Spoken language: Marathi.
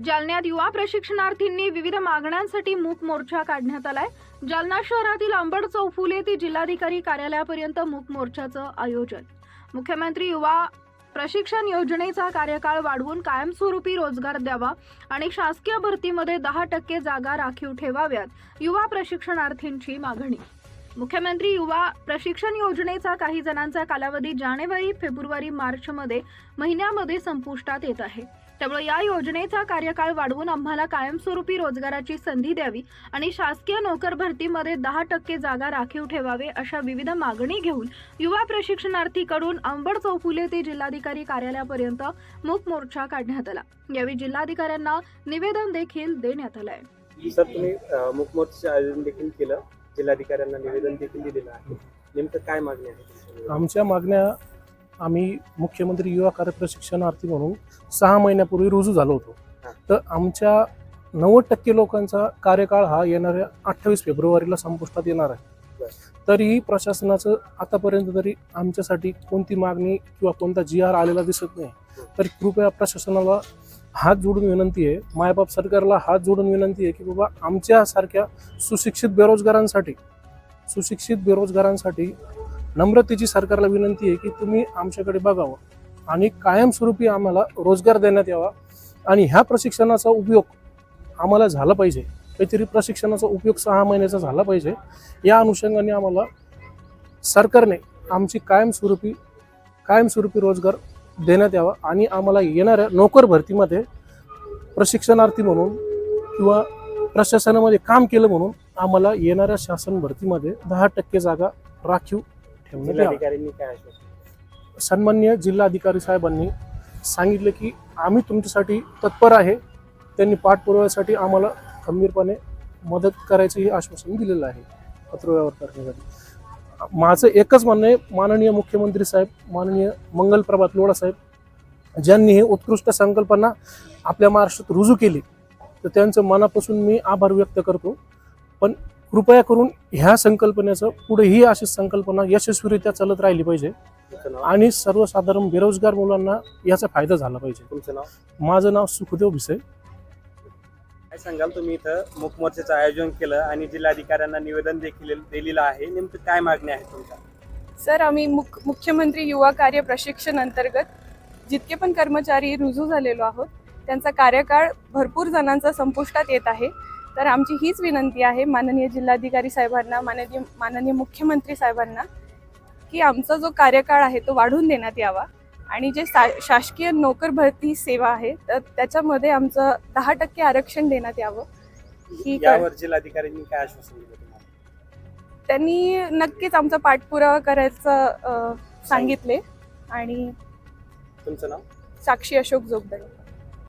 जालन्यात युवा प्रशिक्षणार्थींनी विविध मागण्यांसाठी मूक मोर्चा काढण्यात आलाय. जालना शहरातील अंबड चौफुले ते जिल्हाधिकारी कार्यालयापर्यंत मूक मोर्चाचं आयोजन. मुख्यमंत्री युवा प्रशिक्षण योजनेचा कार्यकाळ वाढवून कायमस्वरूपी रोजगार द्यावा आणि शासकीय भरतीमध्ये दहा टक्के जागा राखीव ठेवाव्यात युवा प्रशिक्षणार्थींची मागणी. मुख्यमंत्री युवा प्रशिक्षण योजनेचा काही जणांचा कालावधी जानेवारी फेब्रुवारी मार्चमध्ये महिन्यामध्ये संपुष्टात येत आहे. त्यामुळे या योजनेचा कार्यकाळ वाढवून आम्हाला कायमस्वरूपी रोजगाराची संधी द्यावी आणि शासकीय नोकर भरतीमध्ये दहा टक्के जागा राखीव ठेवावे अशा विविध मागणी घेऊन युवा प्रशिक्षणार्थीकडून अंबड चौफुले ते जिल्हाधिकारी कार्यालयापर्यंत मूक मोर्चा काढण्यात आला. यावेळी जिल्हाधिकाऱ्यांना निवेदन देखील देण्यात आलं आहे सर तुम्ही अ, मुकमोर्चाचे आयोजन देखील केलं. जिल्हाधिकाऱ्यांना निवेदन देखील दिलेलं आहे. नेमकं काय मागणी आहे? तुमच्या? आमच्या मागण्या आम्ही मुख्यमंत्री युवा कार्य प्रशिक्षणार्थी म्हणून सहा महिन्यापूर्वी रुजू झालो होतो. तर आमच्या नव्वद टक्के लोकांचा कार्यकाळ हा येणाऱ्या अठ्ठावीस फेब्रुवारीला संपुष्टात येणार आहे. तरीही प्रशासनाचं आतापर्यंत तरी आमच्यासाठी कोणती मागणी किंवा कोणता जी आर आलेला दिसत नाही तर कृपया प्रशासनाला हात जोडून विनंती आहे मायबाप सरकारला हात जोडून विनंती आहे की बाबा आमच्यासारख्या सुशिक्षित बेरोजगारांसाठी सुशिक्षित बेरोजगारांसाठी नम्रतेची सरकारला विनंती आहे की तुम्ही आमच्याकडे बघावं आणि कायमस्वरूपी आम्हाला रोजगार देण्यात यावा आणि ह्या प्रशिक्षणाचा उपयोग आम्हाला झाला पाहिजे. काहीतरी प्रशिक्षणाचा उपयोग सहा महिन्याचा झाला पाहिजे. या अनुषंगाने आम्हाला सरकारने आमची कायमस्वरूपी कायमस्वरूपी रोजगार देण्यात यावा आणि आम्हाला येणाऱ्या नोकर भरतीमध्ये प्रशिक्षणार्थी म्हणून किंवा प्रशासनामध्ये काम केलं म्हणून आम्हाला येणाऱ्या शासन भरतीमध्ये दहा टक्के जागा राखीव ठेवण्यात यावा जिल्हाधिकाऱ्यांनी काय आश्वासन सन्मान्य जिल्हाधिकारी साहेबांनी सांगितले की आम्ही तुमच्यासाठी तत्पर आहे. त्यांनी पाठपुराव्यासाठी आम्हाला खंबीरपणे मदत करायचं हे आश्वासन दिलेलं आहे. पत्रव्यवहार करण्यासाठी. माझं एकच म्हणणं आहे माननीय मुख्यमंत्री साहेब माननीय मंगलप्रभात लोढा साहेब ज्यांनी हे उत्कृष्ट संकल्पना आपल्या महाराष्ट्रात रुजू केली तर त्यांचं मनापासून मी आभार व्यक्त करतो. पण कृपया करून ह्या संकल्पनेचं पुढेही अशी संकल्पना यशस्वीरित्या चालत राहिली पाहिजे. आणि सर्वसाधारण बेरोजगार मुलांना याचा फायदा झाला पाहिजे. तुमचं नाव? माझं नाव सुखदेव भिसे. काय सांगाल तुम्ही इथं? मुकमोर्चाचं आयोजन केलं आणि जिल्हाधिकाऱ्यांना निवेदन देखील दिलेलं आहे. नेमकं काय मागणी आहे तुमच्या? सर आम्ही मुख मुख्यमंत्री युवा कार्य प्रशिक्षण अंतर्गत जितके पण कर्मचारी रुजू झालेलो आहोत त्यांचा कार्यकाळ भरपूर जणांचा संपुष्टात येत आहे. तर आमची हीच विनंती आहे माननीय जिल्हाधिकारी साहेबांना माननीय माननीय मुख्यमंत्री साहेबांना की आमचा जो कार्यकाळ आहे तो वाढवून देण्यात यावा. आणि जे सा शासकीय नोकर भरती सेवा आहे तर त्याच्यामध्ये आमचं दहा टक्के आरक्षण देण्यात यावं. ही यावर जिल्हाधिकाऱ्यांनी काय आश्वासन दिलं त्यांनी नक्कीच आमचा पाठपुरावा करायचं सांगितले. आणि तुमचं नाव? साक्षी अशोक जोगदळे.